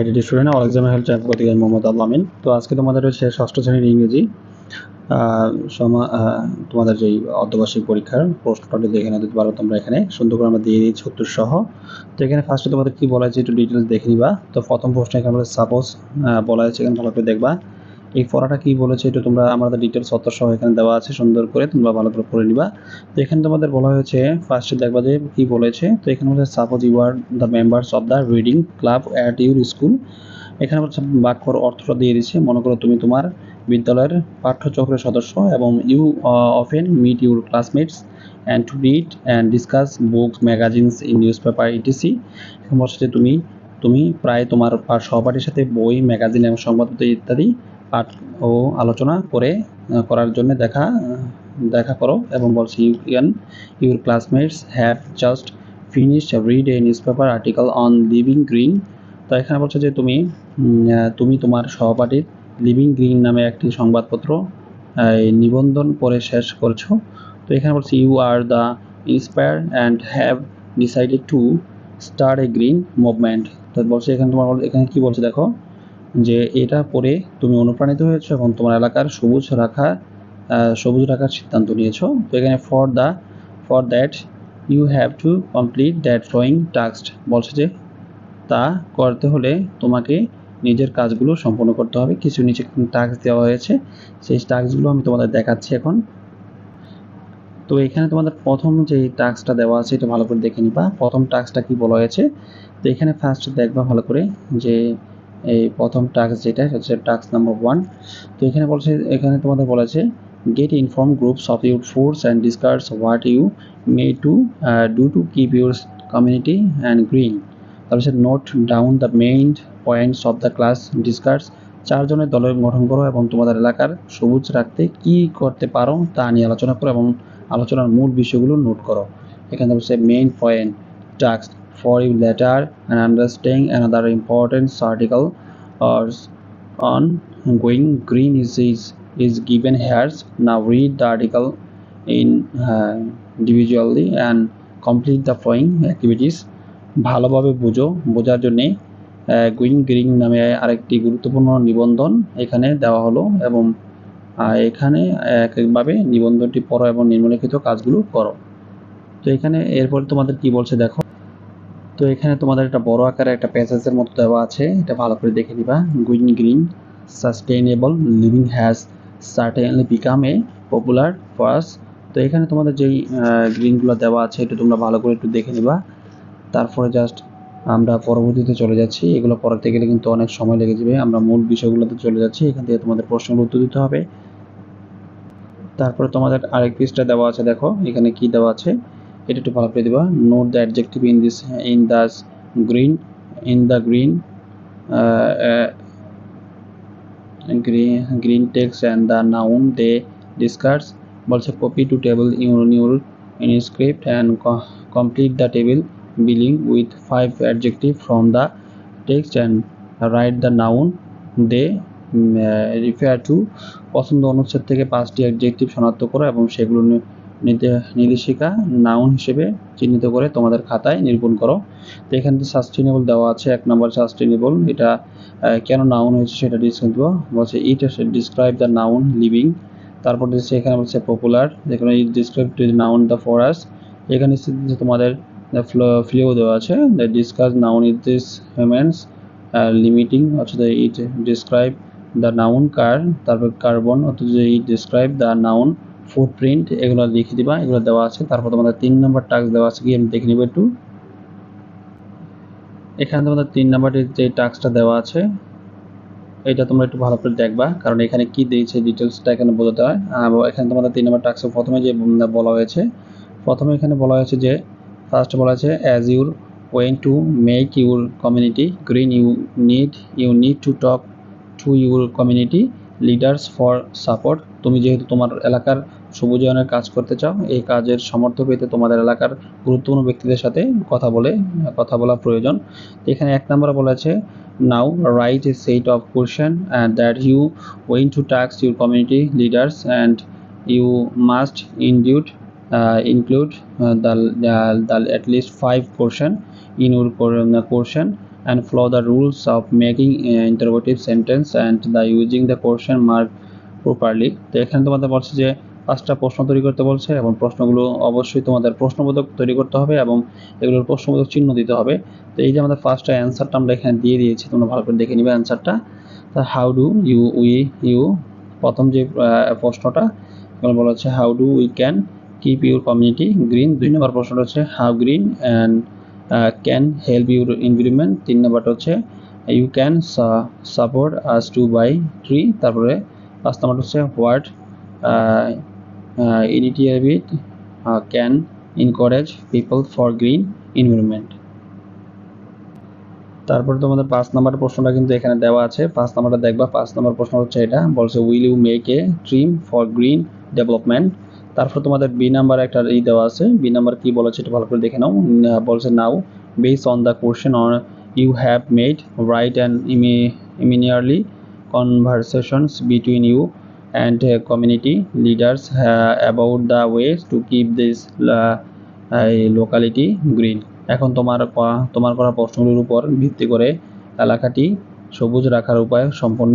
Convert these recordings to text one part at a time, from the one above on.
ID student all exam help করতে গিয়ে মোহাম্মদ আল্লামিন তো আজকে তোমাদের হচ্ছে ষষ্ঠ শ্রেণির ইংরেজি তোমাদের যেই অর্ধবার্ষিক পরীক্ষার প্রশ্নটা দেখে নিতে পারো তোমরা এখানে। সুন্দর করে আমরা দিয়ে দিচ্ছি উত্তর সহ তো এখানে ফার্স্টে তোমাদের কি বলা হয়েছে একটু ডিটেলস দেখে নিবা। তো প্রথম প্রশ্ন এখানে সাপোজ বলা হয়েছে, এখানে ভালো করে দেখবা। এই পড়াটা কি বলেছে এটা তোমরা আমাদের ডিটেলস উত্তর সহ এখানে দেওয়া আছে, সুন্দর করে তোমরা ভালো করে পড়ে নিবা। তো এখানে তোমাদের বলা হয়েছে ফার্স্টে দেখবা যে কি বলেছে, তো এখানে বলেছে suppose you are the members of the reading club at your school এখানে হচ্ছে বাক্যর অর্থটা দিয়ে দিচ্ছে, মনে করো তুমি তোমার বিদ্যালয়ের পাঠ্যচক্রের সদস্য এবং you often meet your classmates and to read and discuss books magazines in newspaper etc এখন বলছে যে তুমি তুমি প্রায় তোমার সহপাঠীর সাথে বই ম্যাগাজিন এবং সংবাদপত্র ইত্যাদি পাঠ ও আলোচনা করে করার জন্য দেখা দেখা করো এবং বলছি you can your classmates have just finish read a newspaper article on living green তো এখানে বলছে যে তুমি তুমি তোমার সহপাঠীর লিভিং গ্রিন নামে একটি সংবাদপত্র নিবন্ধন পড়ে শেষ করছ। তো এখানে বলছে you are the inspire and have decided to start a green movement তো বলছে এখানে তোমার এখানে কি বলছে দেখো? যে এটা পড়ে তুমি অনুপ্রাণিত হয়েছো এবং তোমার এলাকার সবুজ রাখা সবুজ রাখার সিদ্ধান্ত নিয়েছো। তো এখানে for the for that you have to complete that drawing task বলছে যে, তা করতে হলে তোমাকে নিজের কাজগুলো সম্পূর্ণ করতে হবে। কিছু নিচে টাস্ক দেওয়া হয়েছে। সেই টাস্কগুলো আমি তোমাদের দেখাচ্ছি এখন। তো এখানে তোমাদের প্রথম যে টাস্কটা দেওয়া আছে, এটা ভালো করে দেখে নিবা। প্রথম টাস্কটা কি বলা হয়েছে? তো এখানে ফার্স্ট দেখবা ভালো করে যে এই প্রথম টাস্ক যেটা হচ্ছে টাস্ক নাম্বার ওয়ান তো এখানে বলছে, এখানে তোমাদের বলেছে get inform groups of your force and discuss what you may to do to keep your community and green তারপর note down the main points of the class discuss চারজনের দলের গঠন করো এবং তোমাদের এলাকার সবুজ রাখতে কি করতে পারো তা নিয়ে আলোচনা করো এবং আলোচনার মূল বিষয়গুলো নোট করো। এখানে হচ্ছে main point task for you letter and understanding another important article or on going green is, is, is given here. Now read the article in uh, individually and complete the following activities. ভালোভাবে বুঝো বোঝার জন্যে Guin green নামে আরেকটি গুরুত্বপূর্ণ নিবন্ধন এখানে দেওয়া হলো এবং এখানে এক একভাবে নিবন্ধনটি পড়ো এবং নিম্নলিখিত কাজগুলো করো তো এখানে এরপর তোমাদের কি বলছে দেখো তো এখানে তোমাদের একটা বড় আকারে একটা প্যাসেজের মতো দেওয়া আছে। এটা ভালো করে দেখে নিবা। Green green sustainable living has certainly become a popular phrase তো এখানে তোমাদের যেই গ্রিনগুলো দেওয়া আছে, এটা তোমরা ভালো করে একটু দেখে নিবা। তারপরে জাস্ট আমরা পরবর্তীতে চলে যাচ্ছি। এগুলো পড়াতে গেলে কিন্তু অনেক সময় লেগে যাবে। আমরা মূল বিষয়গুলোতে চলে যাচ্ছি। এখান থেকে তোমাদের প্রশ্নের উত্তর দিতে হবে। তারপরে তোমাদের আরেক পৃষ্ঠা দেওয়া আছে, দেখো। এখানে কি দেওয়া আছে? এটা একটু ভালো করে দিবা। Note the adjective in this in the green in the green green green text and the noun they discuss বলছে copy to table your your in script and complete the table billing with five adjective from the text and write the noun they refer to পছন্দ অনুচ্ছেদ থেকে পাঁচটি adjective শনাক্ত করো এবং সেগুলো নি- নির্দে- নির্দেশিকা নাউন হিসেবে চিহ্নিত করে তোমাদের খাতায় নিরূপণ করো। তো এখানে তো সাস্টেনেবল দেওয়া আছে, এক নম্বর সাস্টেনেবল এটা কেন নাউন হয়েছে সেটা ডিসকাস দেবো বলছে it describe the noun living তারপর দিচ্ছে এখানে বলছে পপুলার যেখানে it describe to noun the phrase এখানে তোমাদের ফ্লিও দেওয়া আছে the discuss noun it this humans limiting অর্থাৎ it describe the noun car তারপর কার্বন অর্থাৎ it describe the noun footprint এগুলো লিখে দিবা, এগুলো দেওয়া আছে। তারপর তোমাদের তিন নম্বর টাস্ক দেওয়া আছে কি আমি দেখে নিব একটু। এখানে তোমাদের তিন নম্বরের যে টাস্কটা দেওয়া আছে, এটা তোমরা একটু ভালো করে দেখবা, কারণ এখানে কি দিয়েছে ডিটেলসটা এখানে বোঝাতে হয়। এখানে তোমাদের তিন নম্বর টাস্কে প্রথমে যে বলা হয়েছে, প্রথমে এখানে বলা হয়েছে যে ফার্স্ট বলা হয়েছে as your own to make your community green you need you need to talk to your community leaders for support তুমি যেহেতু তোমার এলাকার সবুজায়নের কাজ করতে চাও এই কাজের সমর্থ পেতে তোমাদের এলাকার গুরুত্বপূর্ণ ব্যক্তিদের সাথে কথা বলে কথা বলা প্রয়োজন। এখানে এক নম্বরে বলেছে now write a set of question and that you want to ask your community leaders and you must ইনডিউট include the, the at least five question in your question and follow the rules of making uh, interrogative sentence and the using the question mark properly. তো এখানে তোমাদের বলছে যে পাঁচটা প্রশ্ন তৈরি করতে বলছে এবং প্রশ্নগুলো অবশ্যই তোমাদের প্রশ্নবোধক তৈরি করতে হবে এবং এগুলোর প্রশ্নবোধক চিহ্ন দিতে হবে। তো এই যে আমাদের ফার্স্টটা অ্যান্সারটা আমরা এখানে দিয়ে দিয়েছি, তোমরা ভালো করে দেখে নিবে অ্যান্সারটা তা how do you we you প্রথম যে প্রশ্নটা এখানে বলা হচ্ছে how do we can keep your community green দুই নম্বর প্রশ্নটা হচ্ছে how green and can help your environment তিন নম্বরটা হচ্ছে you can support us to buy tree তারপরে পাঁচ নম্বরটা হচ্ছে what initiative can encourage people for green environment তারপর তোমাদের পাঁচ নাম্বার প্রশ্নটা কিন্তু এখানে দেওয়া আছে। পাঁচ নাম্বারটা দেখবা, পাঁচ নাম্বার প্রশ্ন হচ্ছে এটা। বলছে will you make a team for green development তারপর তোমাদের বি নাম্বার একটা ই দেওয়া আছে। বি নাম্বার কি বলেছে এটা ভালো করে দেখে নাও। বলছে now base on the question on you have made write and imaginary conversations between you and uh, community leaders uh, about the ways to keep this uh, locality green. এখন তোমার তোমার করা প্রশ্নগুলোর উপর ভিত্তি করে এলাকাটি সবুজ রাখার উপায় সম্পন্ন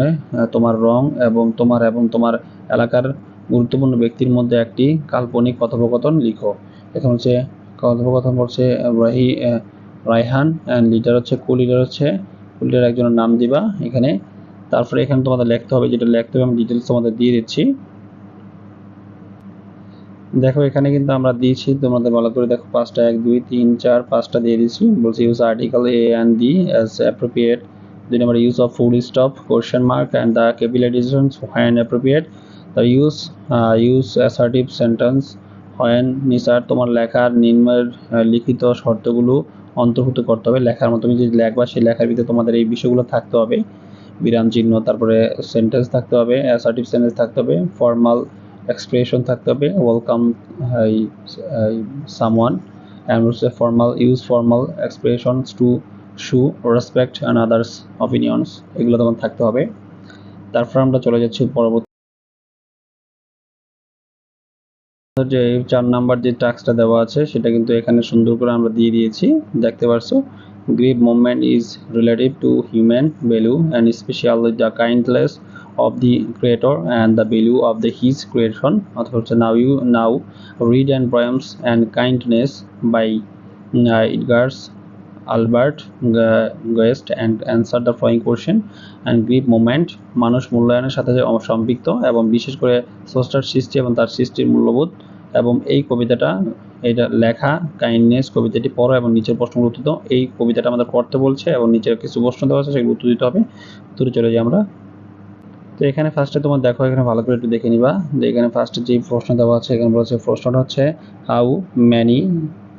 তোমার রং এবং তোমার এবং তোমার এলাকার গুরুত্বপূর্ণ ব্যক্তির মধ্যে একটি কাল্পনিক কথোপকথন লিখো। এখন হচ্ছে কথোপকথন বলছে রাহি অ্যান্ড লিডার হচ্ছে কো লিডার হচ্ছে লিডার একজনের নাম দিবা। এখানে তারপরে এখানে তোমাদের লিখতে হবে, যেটা লিখতে হবে, আমি ডিটেলস তোমাদের দিয়ে দিচ্ছি। দেখো, এখানে কিন্তু আমরা দিয়েছি, তোমাদের ভালো করে দেখো, পাঁচটা এক, দুই, তিন, চার, পাঁচটা দিয়ে দিয়েছি। বলছি use article a and the as appropriate দুই নম্বর use of full stop question mark and the capitalisation when appropriate the use use assertive sentence when necessary তোমার লেখার নিম্নের লিখিত শর্তগুলো অন্তর্ভুক্ত করতে হবে। লেখার মতো, তুমি যে লেখবা, সেই লেখার ভিতরে তোমাদের এই বিষয়গুলো থাকতে হবে। বিরাম চিহ্ন, তারপরে সেন্টেন্স থাকতে হবে অ্যাসার্টিভ সেন্টেন্স থাকতে হবে ফর্মাল এক্সপ্রেশন থাকতে হবে ওয়েলকাম সামওয়ান অ্যান্ড হচ্ছে formal use formal expressions to show respect and others opinions এগুলো তোমার থাকতে হবে। তারপর আমরা চলে যাচ্ছি পরবর্তী যে চার নাম্বার যে টাস্কটা দেওয়া আছে, সেটা কিন্তু এখানে সুন্দর করে আমরা দিয়ে দিয়েছি, দেখতে পারছ? Green movement is relative to human value and specially the kindness of the creator and the value of the his creation অথবা now you now read and poems and kindness by uh, Edgar's Albert Gu- Guest and answer the following question and grief moment মানুষ মূল্যায়নের সাথে সম্পৃক্ত এবং বিশেষ করে স্রষ্টার সৃষ্টি এবং তার সৃষ্টির মূল্যবোধ এবং এই কবিতাটা, এটা লেখা কাইন্ডনেস কবিতাটি পড়ো এবং নিচের প্রশ্নগুলো উত্তর দাও। এই কবিতাটা আমাদের পড়তে বলছে এবং নিচের কিছু প্রশ্ন দেওয়া আছে, সেগুলো উত্তর দিতে হবে। উত্তরে চলে যাই আমরা। তো এখানে ফার্স্টে তোমার দেখো, এখানে ভালো করে একটু দেখে নিবা। যে এখানে ফার্স্টে যে প্রশ্ন দেওয়া আছে, এখানে বলেছে প্রশ্নটা হচ্ছে how many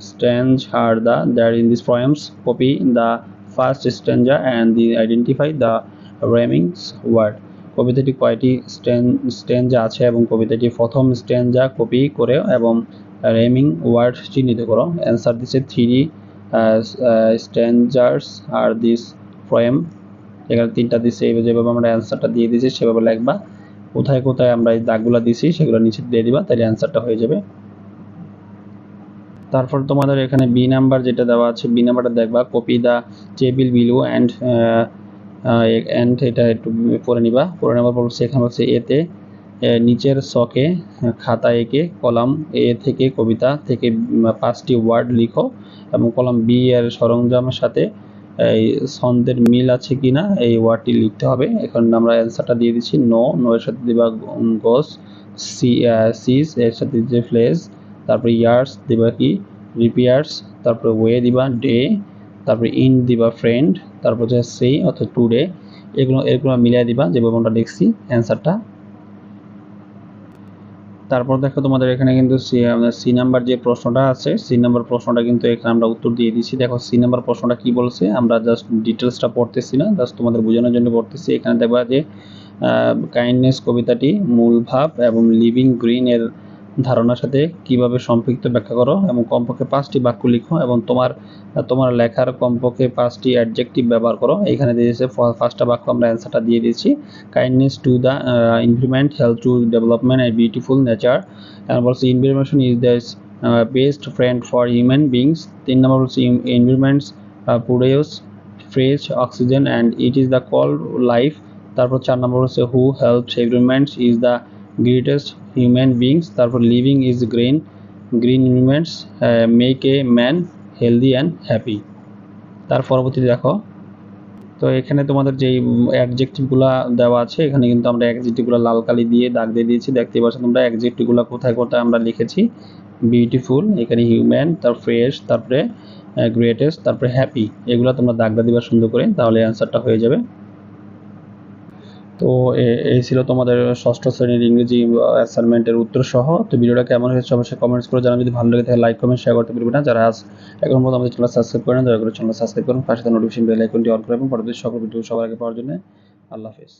stanza are the there in this poems? Copy the first stanza and the identify the rhymings word কবিতাটি কয়টি স্ট্যান্ডা আছে এবং কবিতাটি প্রথম স্ট্যান্ডা কপি করে এবং রেমিং ওয়ার্ড চিহ্নিত করো। অ্যান্সার দিচ্ছে three stanzas are this poem. এখানে তিনটা দিচ্ছে এইভাবে যেভাবে আমরা অ্যান্সারটা দিয়ে দিয়েছি, সেভাবে লিখবা। কোথায় কোথায় আমরা এই দাগগুলো দিছি, সেগুলো নিচে দিয়ে দিবা, তাহলে অ্যান্সারটা হয়ে যাবে। তারপর তোমাদের এখানে বি নাম্বার যেটা দেওয়া আছে বি নাম্বারটা দেখবা copy the table below and and এটা একটু পড়ে নিবা। পড়ে নেবার পর সেখানে হচ্ছে এতে নিচের শখে খাতা এঁকে কলাম এ থেকে কবিতা থেকে পাঁচটি ওয়ার্ড লিখো এবং কলাম বি এর সরঞ্জামের সাথে, এই ছন্দের মিল আছে কিনা এই ওয়ার্ডটি লিখতে হবে। এখন আমরা অ্যান্সারটা দিয়ে দিচ্ছি। নো নো এর সাথে দিবা গোস সি সিস এর সাথে দিচ্ছে ফ্লেজ তারপরে ইয়ার্স দিবা কি রিপিয়ার্স তারপরে ওয়ে দিবা, ডে তারপরে ইন দিবা ফ্রেন্ড তারপর হচ্ছে সেই অর্থাৎ টুডে এগুলো এগুলো মিলিয়ে দিবা যেভাবে আমরা লিখছি অ্যান্সারটা তারপর দেখো তোমাদের এখানে কিন্তু সি নাম্বার যে প্রশ্নটা আছে সি নাম্বার প্রশ্নটা কিন্তু এখানে আমরা উত্তর দিয়ে দিচ্ছি দেখো সি নাম্বার প্রশ্নটা কি বলছে, আমরা জাস্ট ডিটেলসটা পড়তেছি না জাস্ট তোমাদের বোঝানোর জন্য পড়তেছি। এখানে দেখবা যে কাইন্ডনেস কবিতাটি মূল ভাব এবং লিভিং গ্রিন এর ধারণার সাথে কীভাবে সম্পৃক্ত ব্যাখ্যা করো এবং কমপক্ষে পাঁচটি বাক্য লিখো এবং তোমার তোমার লেখার কমপক্ষে পাঁচটি অ্যাডজেক্টিভ ব্যবহার করো। এখানে দিয়েছে ফার্স্টটা বাক্য আমরা অ্যান্সারটা দিয়ে দিয়েছি। Kindness to the environment help to development a beautiful nature and বলছে environment is the best friend for for beings তিন নম্বর বলছে uh, produce fresh oxygen and it is the call life তারপর চার নম্বর হচ্ছে who helps environments is the greatest human beings তারপর living is green green elements make a man healthy and happy তার পরবর্তীতে দেখো। তো এখানে তোমাদের যেই অ্যাডজেক্টিভগুলো দেওয়া আছে, এখানে কিন্তু আমরা অ্যাডজেক্টিভগুলো লাল কালি দিয়ে দাগ দিয়ে দিয়েছি। দেখতে পাচ্ছ তোমরা অ্যাডজেক্টিভগুলো কোথায় কোথায় আমরা লিখেছি। বিউটিফুল এখানে হিউম্যান তার ফ্রেশ তারপরে গ্রেটেস্ট তারপরে হ্যাপি এগুলো তোমরা দাগটা দিবা সুন্দর করে, তাহলে অ্যান্সারটা হয়ে যাবে। তো এই ছিল তোমাদের ষষ্ঠ শ্রেণির ইংরেজি অ্যাসাইনমেন্টের উত্তর সহ তো ভিডিওটা কেমন হয়েছে অবশ্যই কমেন্টস করে জানান যদি ভালো লাগে তাহলে লাইক কমেন্ট শেয়ার করতে পারবে না। যারা আজ এখন পর্যন্ত আমাদের চ্যানেল সাবস্ক্রাইব করেন, দয়া করে চ্যানেল সাবস্ক্রাইব করুন। পাশে নোটিফিকেশন বেল আইকনটি অন করে এবং পরবর্তী সকল ভিডিও সবার আগে পাওয়ার জন্য আল্লাহ হাফেজ।